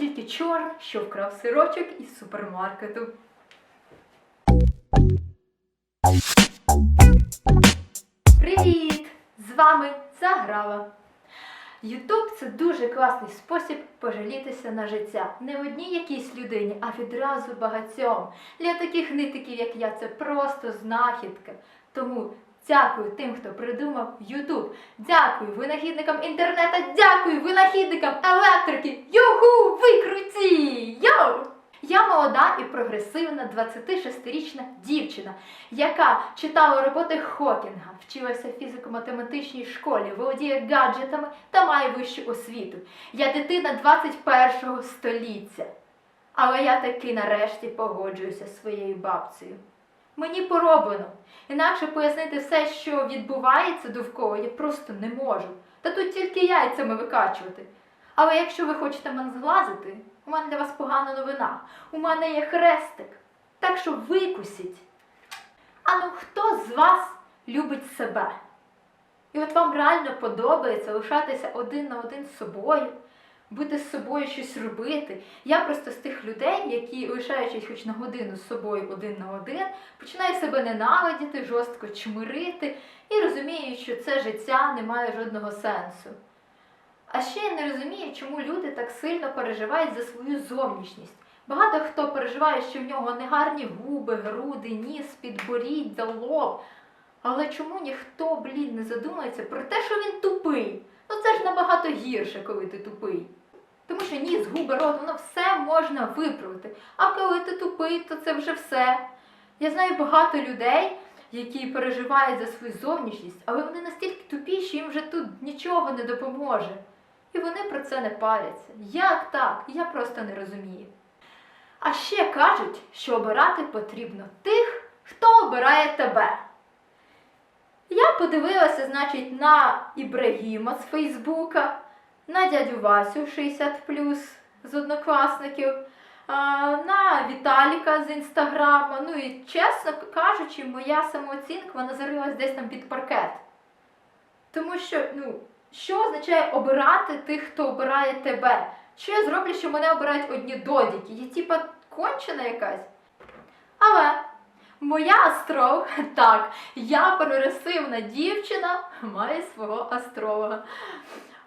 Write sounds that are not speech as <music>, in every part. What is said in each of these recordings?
настільки чорний, що вкрав сирочок із супермаркету. Привіт! З вами Заграва. Ютуб це дуже класний спосіб пожалітися на життя. Не одній якійсь людині, а відразу багатьом. Для таких нитиків, як я, це просто знахідка. Тому дякую тим, хто придумав Ютуб. Дякую винахідникам інтернету, дякую винахідникам електрики. Юху! Ви круті! Йоу! Я молода і прогресивна 26-річна дівчина, яка читала роботи Хокінга, вчилася в фізико-математичній школі, володіє гаджетами та має вищу освіту. Я дитина 21-го століття. Але я таки нарешті погоджуюся зі своєю бабцею. Мені пороблено. Інакше пояснити все, що відбувається довкола, я просто не можу. Та тут тільки яйцями викачувати. Але якщо ви хочете мене зглазити, у мене для вас погана новина. У мене є хрестик. Так що викусіть. А ну хто з вас любить себе? І от вам реально подобається лишатися один на один з собою, бути з собою щось робити. Я просто з тих людей, які, лишаючись хоч на годину з собою один на один, починаю себе ненавидіти, жорстко чмирити і розумію, що це життя не має жодного сенсу. А ще я не розумію, чому люди так сильно переживають за свою зовнішність. Багато хто переживає, що в нього негарні губи, груди, ніс, підборіддя, лоб. Але чому ніхто, блін, не задумується про те, що він тупий? Ну це ж набагато гірше, коли ти тупий. Тому ніс, губи, рот, воно все можна виправити. А коли ти тупий, то це вже все. Я знаю багато людей, які переживають за свою зовнішність, але вони настільки тупі, що їм вже тут нічого не допоможе. І вони про це не паряться. Як так? Я просто не розумію. А ще кажуть, що обирати потрібно тих, хто обирає тебе. Я подивилася, значить, на Ібрагіма з Фейсбука, на дядю Васю 60 з однокласників, на Віталіка з інстаграма. Ну і чесно кажучи, моя самооцінка вона зарилась десь там під паркет. Тому що, ну, що означає обирати тих, хто обирає тебе? Що я зроблю, що мене обирають одні додіки? Я типа кончена якась. Але моя астролог, <laughs> так, я прогресивна дівчина, має свого астролога.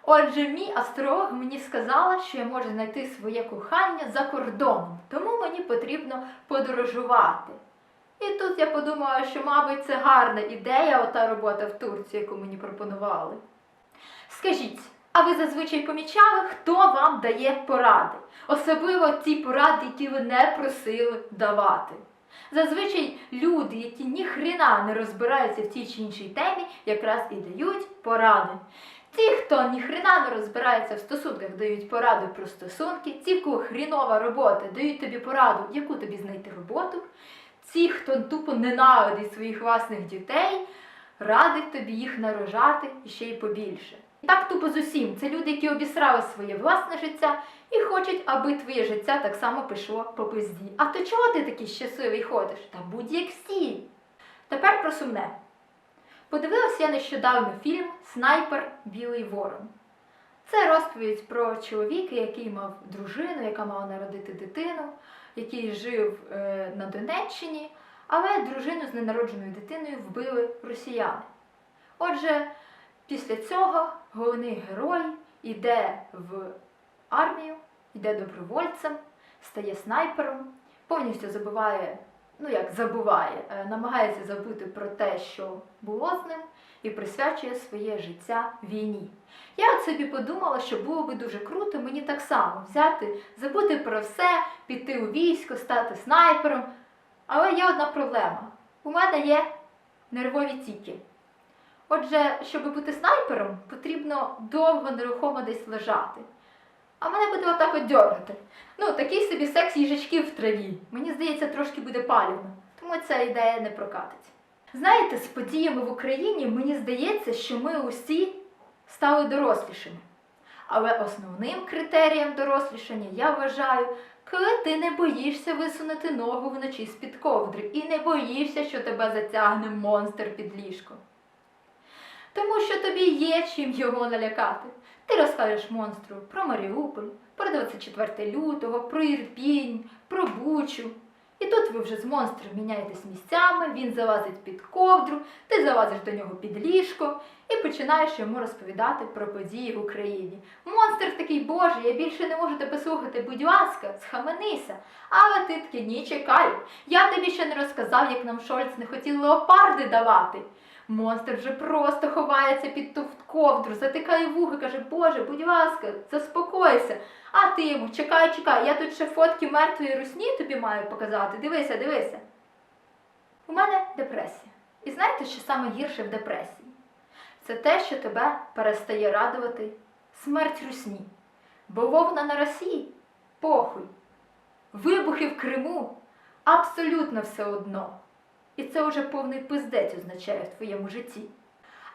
Отже, мій астролог мені сказала, що я можу знайти своє кохання за кордоном, тому мені потрібно подорожувати. І тут я подумала, що, мабуть, це гарна ідея, ота робота в Турції, яку мені пропонували. Скажіть, а ви зазвичай помічали, хто вам дає поради? Особливо ті поради, які ви не просили давати. Зазвичай люди, які ні хрена не розбираються в тій чи іншій темі, якраз і дають поради. Ті, хто ні хрена не розбирається в стосунках, дають пораду про стосунки, ті, в кого хрінова робота, дають тобі пораду, яку тобі знайти роботу. Ті, хто тупо ненавидить своїх власних дітей, радить тобі їх нарожати ще й побільше. І так тупо з усім. Це люди, які обісрали своє власне життя і хочуть, аби твоє життя так само пішло по пизді. А то чого ти такий щасливий ходиш? Та будь як всі. Тепер про сумне. Подивилася я нещодавно фільм Снайпер Білий Ворон. Це розповідь про чоловіка, який мав дружину, яка мала народити дитину, який жив е, на Донеччині, але дружину з ненародженою дитиною вбили росіяни. Отже, після цього головний герой йде в армію, йде добровольцем, стає снайпером, повністю забуває, ну як забуває, е, намагається забути про те, що було з ним, і присвячує своє життя війні. Я от собі подумала, що було би дуже круто мені так само взяти, забути про все, піти у військо, стати снайпером. Але є одна проблема: у мене є нервові тіки. Отже, щоб бути снайпером, потрібно довго нерухомо десь лежати. А мене буде отак от дьоргати. Ну, такий собі секс їжачків в траві. Мені здається, трошки буде палівно, тому ця ідея не прокатить. Знаєте, з подіями в Україні мені здається, що ми усі стали дорослішими. Але основним критерієм дорослішання я вважаю, коли ти не боїшся висунути ногу вночі з-під ковдри і не боїшся, що тебе затягне монстр під ліжко. Тому що тобі є чим його налякати. Ти розкажеш монстру про Маріуполь, про 24 лютого, про Ірпінь, про Бучу. І тут ви вже з монстром міняєтесь місцями, він залазить під ковдру, ти залазиш до нього під ліжко і починаєш йому розповідати про події в Україні. Монстр такий, боже, я більше не можу тебе слухати, будь ласка, схаменися. Але ти такий, ні, чекай. Я тобі ще не розказав, як нам Шольц не хотів леопарди давати. Монстр вже просто ховається під ту ковдру, затикає вуха, каже, Боже, будь ласка, заспокойся. А ти йому, чекай, чекай, я тут ще фотки мертвої русні тобі маю показати. Дивися, дивися. У мене депресія. І знаєте, що саме гірше в депресії? Це те, що тебе перестає радувати смерть русні. Бо вовна на Росії похуй. Вибухи в Криму абсолютно все одно. І це вже повний пиздець означає в твоєму житті.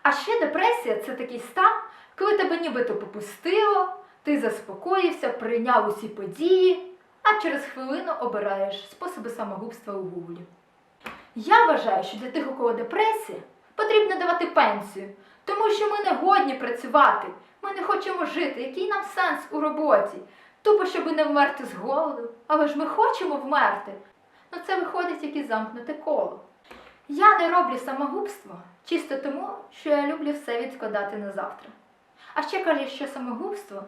А ще депресія це такий стан, коли тебе нібито попустило, ти заспокоївся, прийняв усі події, а через хвилину обираєш способи самогубства у гуглі. Я вважаю, що для тих, у кого депресія, потрібно давати пенсію, тому що ми не годні працювати, ми не хочемо жити. Який нам сенс у роботі? Тупо, щоб не вмерти з голоду. Але ж ми хочемо вмерти. Ну це виходить як і замкнуте коло. Я не роблю самогубство чисто тому, що я люблю все відкладати на завтра. А ще кажуть, що самогубство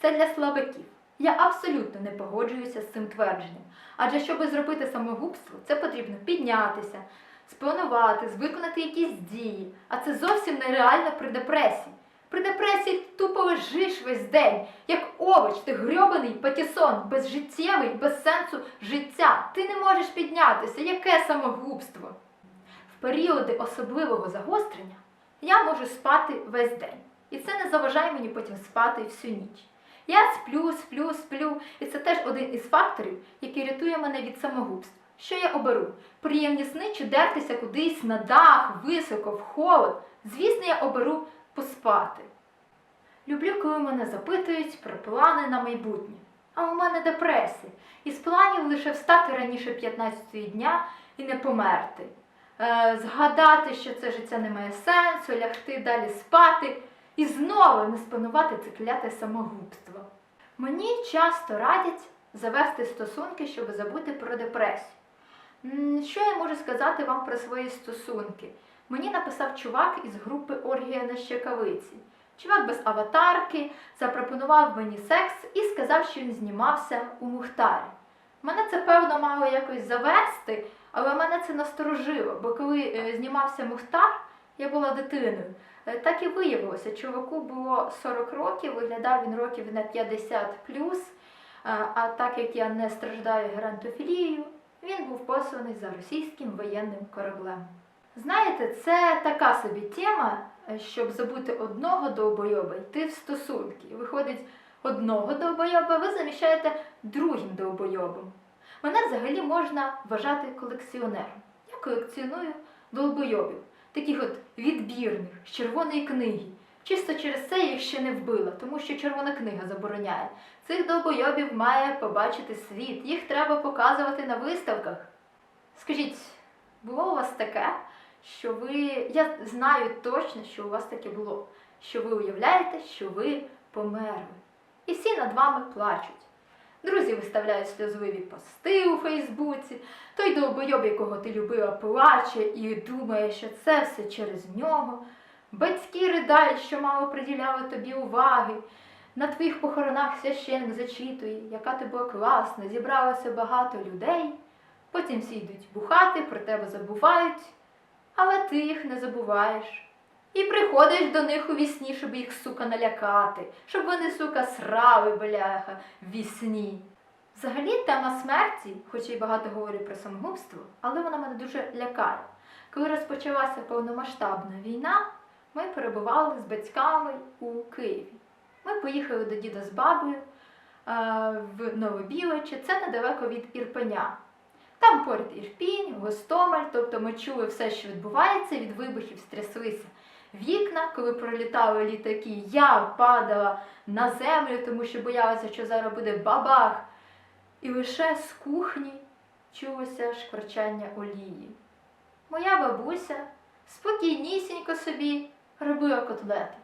це для слабаків. Я абсолютно не погоджуюся з цим твердженням. Адже щоб зробити самогубство, це потрібно піднятися, спланувати, виконати якісь дії. А це зовсім нереально при депресії. При депресії ти тупо лежиш весь день, як овоч, ти грьобаний патісон, безжиттєвий, без сенсу життя. Ти не можеш піднятися. Яке самогубство? Періоди особливого загострення я можу спати весь день. І це не заважає мені потім спати всю ніч. Я сплю, сплю, сплю, і це теж один із факторів, який рятує мене від самогубств. Що я оберу? Приємні сни чи дертися кудись на дах, високо, в холод. Звісно, я оберу поспати. Люблю, коли мене запитують про плани на майбутнє. А у мене депресія. Із планів лише встати раніше 15 дня і не померти. Е, згадати, що це життя не має сенсу, лягти далі спати і знову не спанувати це кляте самогубство. Мені часто радять завести стосунки, щоб забути про депресію. Що я можу сказати вам про свої стосунки? Мені написав чувак із групи Оргія на щекавиці. Чувак без аватарки запропонував мені секс і сказав, що він знімався у Мухтарі. Мене це певно мало якось завести, але мене це насторожило, бо коли е, знімався Мухтар, я була дитиною. Е, Так і виявилося, чуваку було 40 років, виглядав він років на 50 плюс. Е, А так як я не страждаю геронтофілією, він був посланий за російським воєнним кораблем. Знаєте, це така собі тема, щоб забути одного довбойоба, йти в стосунки. Виходить, одного довбойоба ви заміщаєте другим довбойобом. Мене взагалі можна вважати колекціонером. Я колекціоную довбойобів, таких от відбірних з червоної книги. Чисто через це я їх ще не вбила, тому що червона книга забороняє. Цих довбойобів має побачити світ, їх треба показувати на виставках. Скажіть, було у вас таке, що ви. Я знаю точно, що у вас таке було, що ви уявляєте, що ви померли. І всі над вами плачуть. Друзі виставляють сльозливі пости у Фейсбуці, той довбойоб, якого ти любила, плаче і думає, що це все через нього. Батьки riдають, що мало приділяли тобі уваги. На твоїх похоронах священник зачитує, яка ти була класна, зібралося багато людей. Потім всі йдуть бухати, про тебе забувають, але ти їх не забуваєш. І приходиш до них у вісні, щоб їх, сука, налякати, щоб вони, сука, срали, бляха, в вісні. Взагалі, тема смерті, хоч й багато говорю про самогубство, але вона мене дуже лякає. Коли розпочалася повномасштабна війна, ми перебували з батьками у Києві. Ми поїхали до діда з бабою е, в Новобіличі, це недалеко від Ірпеня. Там поряд Ірпінь, Гостомель, тобто ми чули все, що відбувається, від вибухів стряслися вікна, коли пролітали літаки, я падала на землю, тому що боялася, що зараз буде бабах. І лише з кухні чулося шкварчання олії. Моя бабуся спокійнісінько собі робила котлети.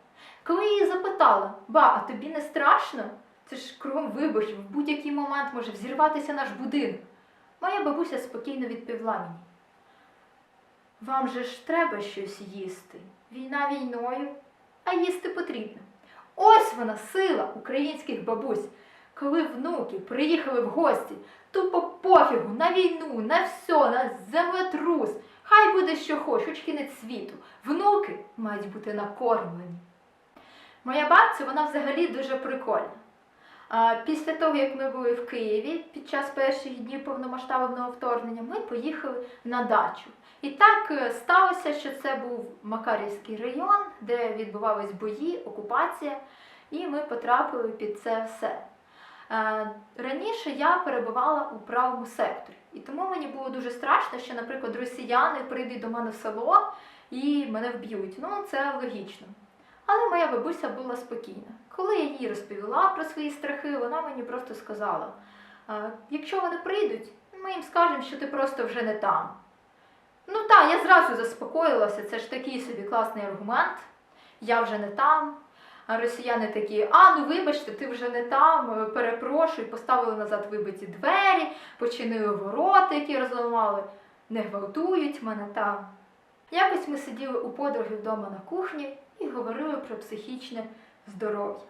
Коли її запитала, ба, а тобі не страшно? Це ж кругом вибухів, в будь-який момент може взірватися наш будинок. Моя бабуся спокійно відповіла мені. Вам же ж треба щось їсти. Війна війною, а їсти потрібно. Ось вона сила українських бабусь. Коли внуки приїхали в гості, тупо пофігу на війну, на все, на землетрус. Хай буде що хоч, хоч кінець світу. Внуки мають бути накормлені. Моя бабця, вона взагалі дуже прикольна. Після того, як ми були в Києві під час перших днів повномасштабного вторгнення, ми поїхали на дачу. І так е, сталося, що це був Макарівський район, де відбувались бої, окупація, і ми потрапили під це все. Е, Раніше я перебувала у правому секторі, і тому мені було дуже страшно, що, наприклад, росіяни прийдуть до мене в село і мене вб'ють. Ну, це логічно. Але моя бабуся була спокійна. Коли я їй розповіла про свої страхи, вона мені просто сказала: «Е, якщо вони прийдуть, ми їм скажемо, що ти просто вже не там. Ну так, я зразу заспокоїлася, це ж такий собі класний аргумент. Я вже не там. А росіяни такі, а ну вибачте, ти вже не там, е, перепрошую, поставили назад вибиті двері, починили ворота, які розламали, не гвалтують мене там. Якось ми сиділи у подруги вдома на кухні і говорили про психічне здоров'я.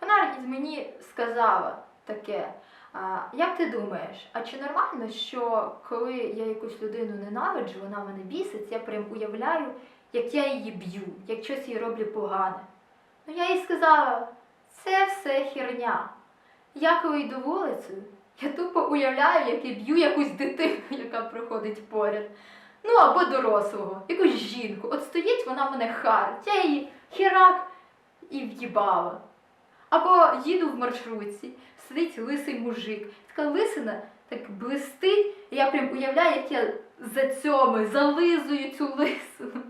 Вона мені сказала таке: як ти думаєш, а чи нормально, що коли я якусь людину ненавиджу, вона мене бісить, я прям уявляю, як я її б'ю, як щось їй роблю погане. Ну я їй сказала, це все херня. Я коли йду вулицею, я тупо уявляю, як я б'ю якусь дитину, <laughs> яка проходить поряд. Ну або дорослого, якусь жінку. От стоїть вона мене харить, я її херак і в'їбала. Або їду в маршрутці, сидить лисий мужик, така лисина так блистить, і я прям уявляю, як я за цьому зализую цю лисину.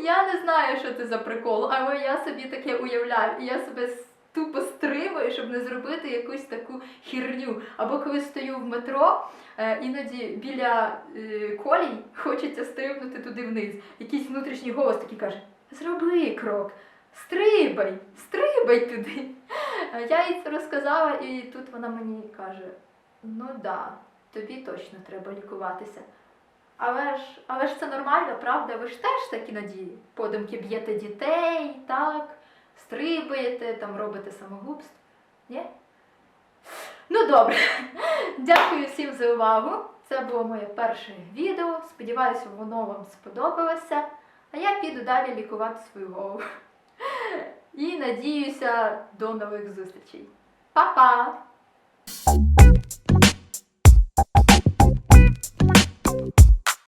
Я не знаю, що це за прикол, але я собі таке уявляю. І я себе тупо стримую, щоб не зробити якусь таку хірню. Або коли стою в метро, е, іноді біля е, колій хочеться стрибнути туди вниз. Якийсь внутрішній голос такий каже: Зроби крок, стрибай, стрибай туди. А Я їй це розказала, і тут вона мені каже: ну да, тобі точно треба лікуватися. Але ж, але ж це нормально, правда? Ви ж теж так іноді подумки б'єте дітей, так, стрибаєте, там робите самогубство. Ні? Ну добре. <laughs> Дякую всім за увагу. Це було моє перше відео. Сподіваюся, воно вам сподобалося. А я піду далі лікувати свою голову. І надіюся до нових зустрічей. Па-па!